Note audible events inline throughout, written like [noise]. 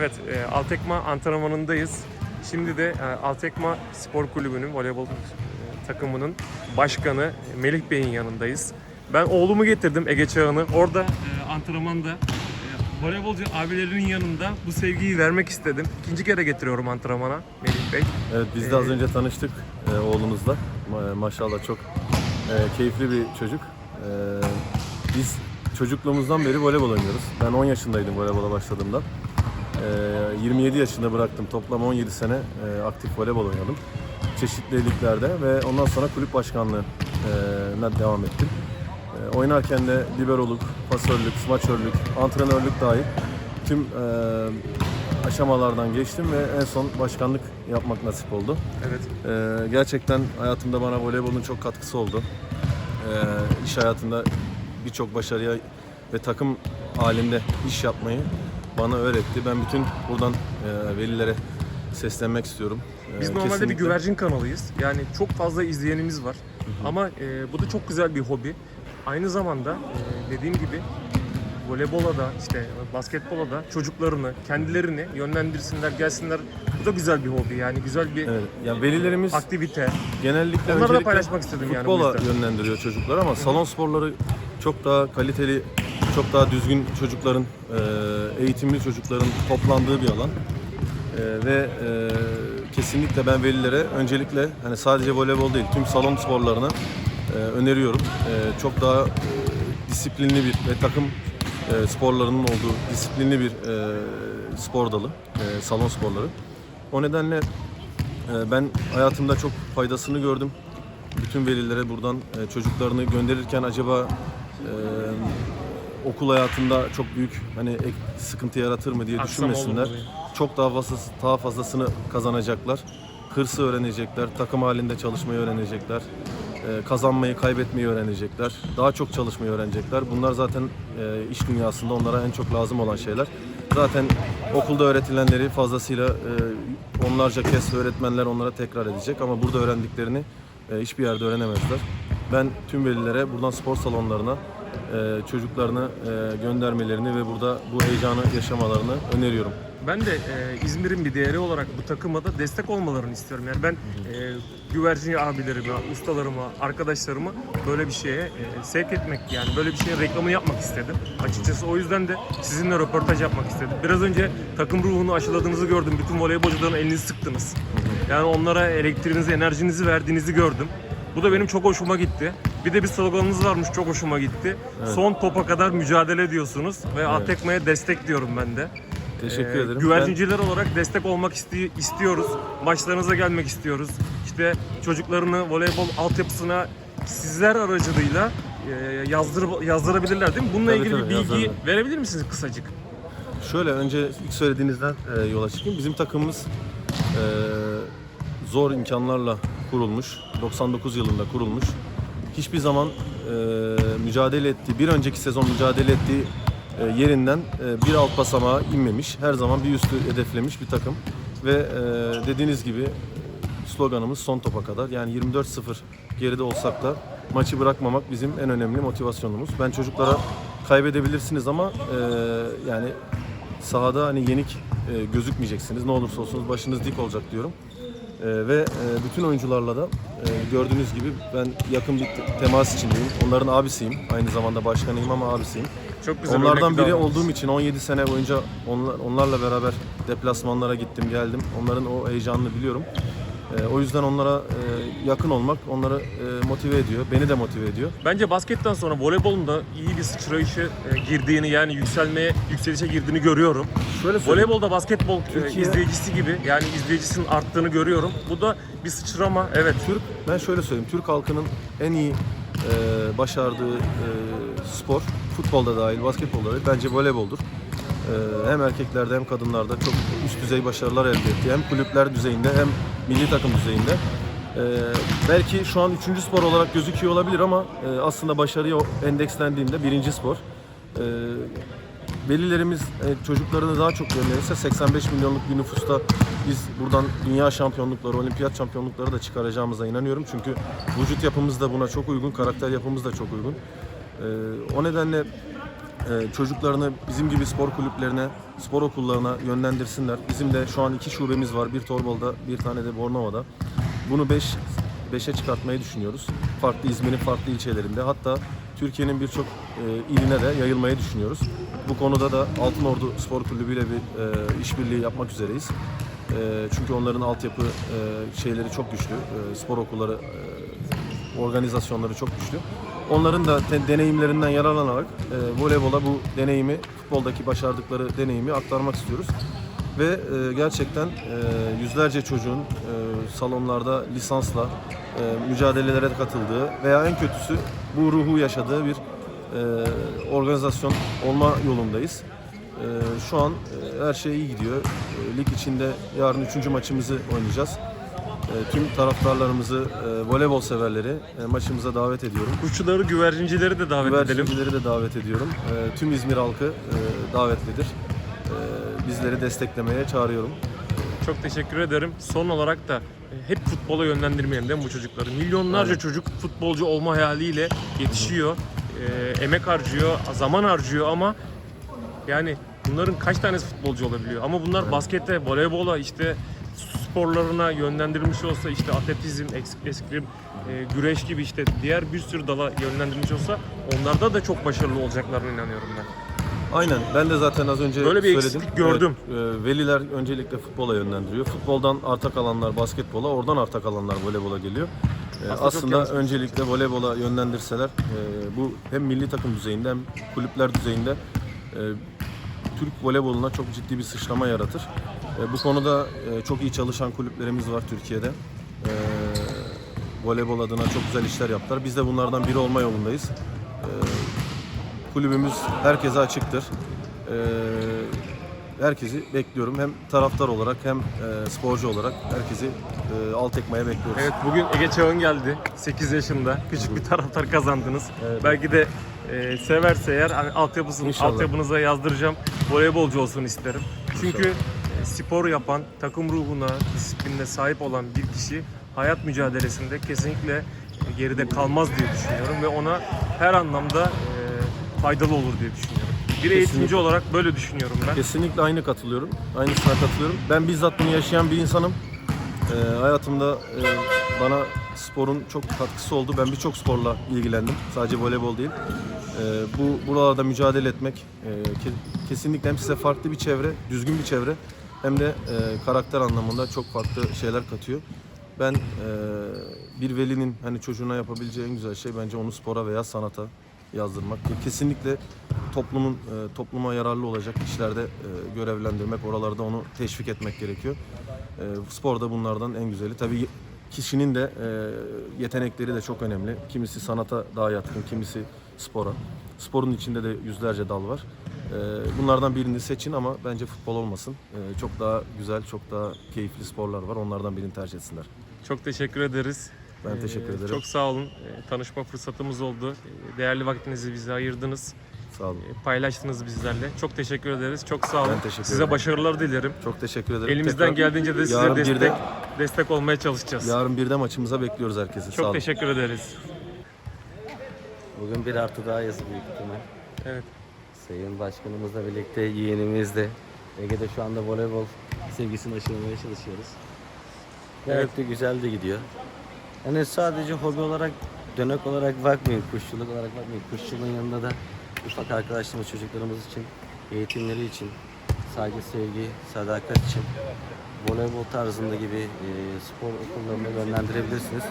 Evet, e, Altekma antrenmanındayız. Şimdi de e, Altekma Spor Kulübü'nün voleybol e, takımının başkanı Melih Bey'in yanındayız. Ben oğlumu getirdim Ege Çağan'ı. Orada e, antrenmanda e, voleybolcu abilerinin yanında bu sevgiyi vermek istedim. İkinci kere getiriyorum antrenmana Melih Bey. Evet biz de az Ee, önce tanıştık e, oğlumuzla. Ma- maşallah çok e, keyifli bir çocuk. E, biz çocukluğumuzdan beri voleybol oynuyoruz. Ben 10 yaşındaydım voleybola başladığımda. E, 27 yaşında bıraktım. Toplam 17 sene e, aktif voleybol oynadım. Çeşitli liglerde ve ondan sonra kulüp başkanlığına devam ettim. E, oynarken de liberoluk, pasörlük, smaçörlük, antrenörlük dahil tüm e, aşamalardan geçtim ve en son başkanlık yapmak nasip oldu. Evet. Ee, gerçekten hayatımda bana voleybolun çok katkısı oldu. Ee, iş hayatında birçok başarıya ve takım halinde iş yapmayı bana öğretti. Ben bütün buradan e, velilere seslenmek istiyorum. Ee, Biz normalde bir kesinlikle- güvercin kanalıyız. Yani çok fazla izleyenimiz var. Ama e, bu da çok güzel bir hobi. Aynı zamanda e, dediğim gibi voleybola da işte basketbola da çocuklarını, kendilerini yönlendirsinler, gelsinler. Bu da güzel bir hobi yani güzel bir Evet, yani velilerimiz aktivite. genellikle Onları da paylaşmak istedim yani bu futbola yönlendiriyor çocuklar ama salon sporları çok daha kaliteli, çok daha düzgün çocukların, e, eğitimli çocukların toplandığı bir alan. E, ve e, kesinlikle ben velilere öncelikle hani sadece voleybol değil tüm salon sporlarını öneriyorum. Çok daha disiplinli bir ve takım sporlarının olduğu disiplinli bir spor dalı, salon sporları. O nedenle ben hayatımda çok faydasını gördüm. Bütün velilere buradan çocuklarını gönderirken acaba e, okul hayatında çok büyük hani ek- sıkıntı yaratır mı diye Aksam olur mu düşünmesinler. Çok daha fazlası, daha fazlasını kazanacaklar. Hırsı öğrenecekler, takım halinde çalışmayı öğrenecekler. e, kazanmayı, kaybetmeyi öğrenecekler. Daha çok çalışmayı öğrenecekler. Bunlar zaten e, iş dünyasında onlara en çok lazım olan şeyler. Zaten okulda öğretilenleri fazlasıyla e, onlarca kez öğretmenler onlara tekrar edecek ama burada öğrendiklerini e, hiçbir yerde öğrenemezler. Ben tüm velilere buradan spor salonlarına e, çocuklarını e, göndermelerini ve burada bu heyecanı yaşamalarını öneriyorum. Ben de e, İzmir'in bir değeri olarak bu takıma da destek olmalarını istiyorum. Yani ben e, güvercin abilerime, ustalarıma, arkadaşlarıma böyle bir şeye e, sevk etmek yani böyle bir şeyin reklamını yapmak istedim. Açıkçası o yüzden de sizinle röportaj yapmak istedim. Biraz önce takım ruhunu aşıladığınızı gördüm. Bütün voleybolcuların elini sıktınız. Yani onlara elektriğinizi, enerjinizi verdiğinizi gördüm. Bu da benim çok hoşuma gitti. Bir de bir sloganınız varmış çok hoşuma gitti. Son topa kadar mücadele ediyorsunuz ve Atekma'ya destek diyorum ben de. Teşekkür Ee, ederim. Güvercinciler olarak destek olmak isti- istiyoruz. Maçlarınıza gelmek istiyoruz. İşte çocuklarını voleybol altyapısına sizler aracılığıyla e, yazdır yazdırabilirler değil mi? Bununla Tabii, ilgili bir tabii, bilgi yazdırırlar. verebilir misiniz kısacık? Ben şöyle önce ilk söylediğinizden e, yola çıkayım. Bizim takımımız e, zor imkanlarla kurulmuş. 99 yılında kurulmuş. Hiçbir zaman e, mücadele ettiği, bir önceki sezon mücadele ettiği e, yerinden e, bir alt basamağa inmemiş. Her zaman bir üstü hedeflemiş bir takım. Ve e, dediğiniz gibi sloganımız son topa kadar. Yani 24-0 geride olsak da maçı bırakmamak bizim en önemli motivasyonumuz. Ben çocuklara kaybedebilirsiniz ama e, yani sahada hani yenik e, gözükmeyeceksiniz. Ne olursa olsun başınız dik olacak diyorum. E, ve e, bütün oyuncularla da e, gördüğünüz gibi ben yakın bir te- temas içindeyim. Onların abisiyim. Aynı zamanda başkanıyım ama abisiyim. Çok güzel Onlardan örnek biri davranış. olduğum için 17 sene boyunca onlar, onlarla beraber deplasmanlara gittim geldim. Onların o heyecanını biliyorum. Ee, o yüzden onlara e, yakın olmak onları e, motive ediyor. Beni de motive ediyor. Bence basketten sonra voleybolun da iyi bir sıçrayışı e, girdiğini yani yükselmeye, yükselişe girdiğini görüyorum. Şöyle söyleyeyim. Voleybolda basketbol Türkiye- izleyicisi gibi yani izleyicisinin arttığını görüyorum. Bu da bir sıçrama. Evet. Türk ben şöyle söyleyeyim. Türk halkının en iyi e, başardığı e, spor futbolda dahil, basketbolda dahil bence voleyboldur. E, hem erkeklerde hem kadınlarda çok üst düzey başarılar elde etti. Hem kulüpler düzeyinde hem milli takım düzeyinde. E, belki şu an üçüncü spor olarak gözüküyor olabilir ama e, aslında başarıya endekslendiğinde birinci spor. E, velilerimiz e, çocuklarını daha çok gönderirse 85 milyonluk bir nüfusta biz buradan dünya şampiyonlukları, olimpiyat şampiyonlukları da çıkaracağımıza inanıyorum. Çünkü vücut yapımız da buna çok uygun, karakter yapımız da çok uygun. E, o nedenle çocuklarını bizim gibi spor kulüplerine, spor okullarına yönlendirsinler. Bizim de şu an iki şubemiz var. Bir Torbalı'da, bir tane de Bornova'da. Bunu 5 5'e çıkartmayı düşünüyoruz. Farklı İzmir'in farklı ilçelerinde. Hatta Türkiye'nin birçok e, iline de yayılmayı düşünüyoruz. Bu konuda da Altınordu Spor Kulübü ile bir e, işbirliği yapmak üzereyiz. E, çünkü onların altyapı e, şeyleri çok güçlü. E, spor okulları e, organizasyonları çok güçlü. Onların da deneyimlerinden yararlanarak e, voleybola bu deneyimi, futboldaki başardıkları deneyimi aktarmak istiyoruz. Ve e, gerçekten e, yüzlerce çocuğun e, salonlarda lisansla e, mücadelelere katıldığı veya en kötüsü bu ruhu yaşadığı bir e, organizasyon olma yolundayız. E, şu an e, her şey iyi gidiyor. E, lig içinde yarın üçüncü maçımızı oynayacağız. E, tüm taraftarlarımızı, e, voleybol severleri e, maçımıza davet ediyorum. Kuşçuları, güvercincileri de davet edelim. Güvercincileri de davet ediyorum. Tüm İzmir halkı davetlidir. Bizleri desteklemeye çağırıyorum. Çok teşekkür ederim. Son olarak da hep futbola yönlendirmeyelim değil mi bu çocukları? Milyonlarca Aynen. çocuk futbolcu olma hayaliyle yetişiyor. e, emek harcıyor, zaman harcıyor ama yani bunların kaç tanesi futbolcu olabiliyor? Ama bunlar baskete, voleybola, işte sporlarına yönlendirilmiş olsa işte atletizm, eskrim, e, güreş gibi işte diğer bir sürü dala yönlendirilmiş olsa onlarda da çok başarılı olacaklarına inanıyorum ben. Aynen. Ben de zaten az önce Böyle bir söyledim. gördüm. Evet, e, veliler öncelikle futbola yönlendiriyor. Futboldan arta kalanlar basketbola, oradan arta kalanlar voleybola geliyor. E, Aslında aslında öncelikle voleybola yönlendirseler e, bu hem milli takım düzeyinde hem kulüpler düzeyinde e, Türk voleyboluna çok ciddi bir sıçrama yaratır. E, bu konuda e, çok iyi çalışan kulüplerimiz var Türkiye'de. E, voleybol adına çok güzel işler yaptılar. Biz de bunlardan biri olma yolundayız. E, kulübümüz herkese açıktır. Ee, herkesi bekliyorum. Hem taraftar olarak hem e, sporcu olarak herkesi e, alt ekmeye bekliyoruz. Evet bugün Ege Çağın geldi. 8 yaşında. Küçük bir taraftar kazandınız. Evet. Belki de e, severse eğer hani altyapısını, İnşallah. altyapınıza yazdıracağım. Voleybolcu olsun isterim. Çünkü e, spor yapan, takım ruhuna, disiplinine sahip olan bir kişi hayat mücadelesinde kesinlikle geride kalmaz diye düşünüyorum ve ona her anlamda e, faydalı olur diye düşünüyorum. Bir eğitimci olarak böyle düşünüyorum ben. Kesinlikle aynı katılıyorum. Aynısına katılıyorum. Ben bizzat bunu yaşayan bir insanım. Ee, hayatımda e, bana sporun çok katkısı oldu. Ben birçok sporla ilgilendim. Sadece voleybol değil. Ee, bu buralarda mücadele etmek e, ke- kesinlikle hem size farklı bir çevre, düzgün bir çevre hem de e, karakter anlamında çok farklı şeyler katıyor. Ben e, bir velinin hani çocuğuna yapabileceği en güzel şey bence onu spora veya sanata yazdırmak. Kesinlikle toplumun e, topluma yararlı olacak işlerde e, görevlendirmek, oralarda onu teşvik etmek gerekiyor. E, spor da bunlardan en güzeli. Tabii kişinin de e, yetenekleri de çok önemli. Kimisi sanata daha yatkın, kimisi spora. Sporun içinde de yüzlerce dal var. E, bunlardan birini seçin ama bence futbol olmasın. E, çok daha güzel, çok daha keyifli sporlar var. Onlardan birini tercih etsinler. Çok teşekkür ederiz. Ben Ee, teşekkür ederim. Çok sağ olun. Ee, Tanışma fırsatımız oldu. Ee, Değerli vaktinizi bize ayırdınız. Sağ olun. Ee, Paylaştınız bizlerle. Çok teşekkür ederiz. Çok sağ olun. Ben teşekkür Size ederim. başarılar dilerim. Çok teşekkür ederim. Elimizden Tekrar geldiğince de size destek birde- destek olmaya çalışacağız. Yarın bir de maçımıza bekliyoruz herkesi. Sağ Çok olun. teşekkür ederiz. Bugün bir artı daha yazı büyük ihtimal. Evet. Sayın Başkanımızla birlikte yeğenimiz de Ege'de şu anda voleybol sevgisini aşılamaya çalışıyoruz. Gayet Evet. de güzel de gidiyor. Yani sadece hobi olarak, dönek olarak bakmayın, kuşçuluk olarak bakmayın. Kuşçuluğun yanında da ufak arkadaşlarımız, çocuklarımız için, eğitimleri için, saygı, sevgi, sadakat için voleybol tarzında gibi e, spor okullarına yönlendirebilirsiniz.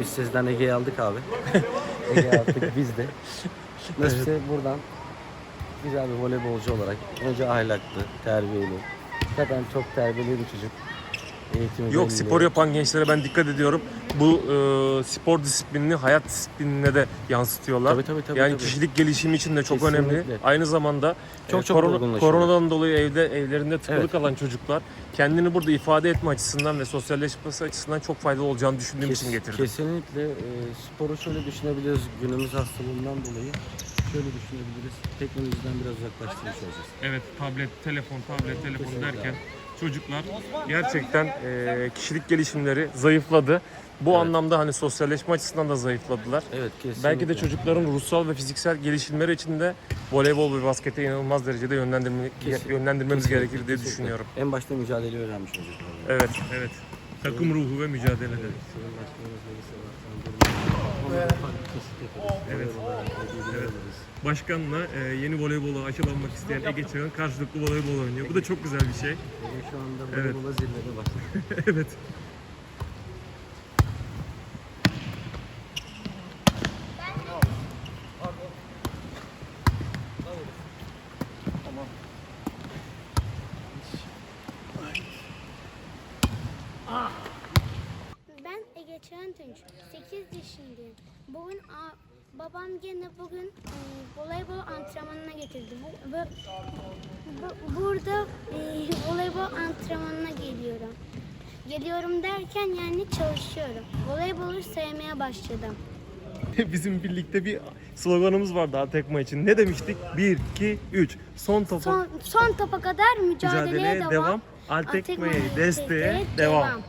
Biz sizden Ege'yi aldık abi. [laughs] Ege'yi aldık [laughs] biz de. Nasipse buradan güzel bir voleybolcu olarak önce ahlaklı, terbiyeli. Zaten çok terbiyeli bir çocuk. Eğitimi Yok belli. spor yapan gençlere ben dikkat ediyorum. Bu e, spor disiplinini hayat disiplinine de yansıtıyorlar. Tabii, tabii, tabii, yani tabii. kişilik gelişimi için de çok Kesinlikle. önemli. Aynı zamanda Çok e, çok korona- koronadan dolayı evde evlerinde tıkılı Evet. kalan çocuklar kendini burada ifade etme açısından ve sosyalleşmesi açısından çok faydalı olacağını düşündüğüm Kes- için getirdim. Kesinlikle e, sporu şöyle düşünebiliriz. Günümüz hastalığından dolayı şöyle düşünebiliriz. Teknolojiden biraz uzaklaştırmış olacağız. Evet tablet, telefon, tablet, telefon derken çocuklar gerçekten e, kişilik gelişimleri zayıfladı. Bu Evet. anlamda hani sosyalleşme açısından da zayıfladılar. Evet kesinlikle. Belki de çocukların ruhsal ve fiziksel gelişimleri için de voleybol ve baskete inanılmaz derecede yönlendirme, yönlendirmemiz Kesinlikle, gerekir diye kesinlikle. düşünüyorum. En başta mücadeleyi öğrenmiş çocuklar. Evet, evet. Takım ruhu ve mücadele. Evet. Evet. Bilgi Evet. Başkanla e, yeni voleybola aşılanmak isteyen Ege Çağın karşılıklı voleybol oynuyor. Bu da çok güzel bir şey. Benim şu anda Evet. voleybola zirvede başladım. [laughs] evet. Ben Ege Çağıntunç, 8 yaşındayım. Bugün a- babam gene bugün e, voleybol antrenmanına getirdi. Bu, bu- bu- burada e, voleybol antrenmanına geliyorum. Geliyorum derken yani çalışıyorum. Voleybolu sevmeye başladım. [laughs] Bizim birlikte bir sloganımız var daha tekma için. Ne demiştik? 1, 2, 3. Son topa Son, son topa kadar mücadeleye, mücadeleye devam. devam. Desteğe desteğe devam. devam.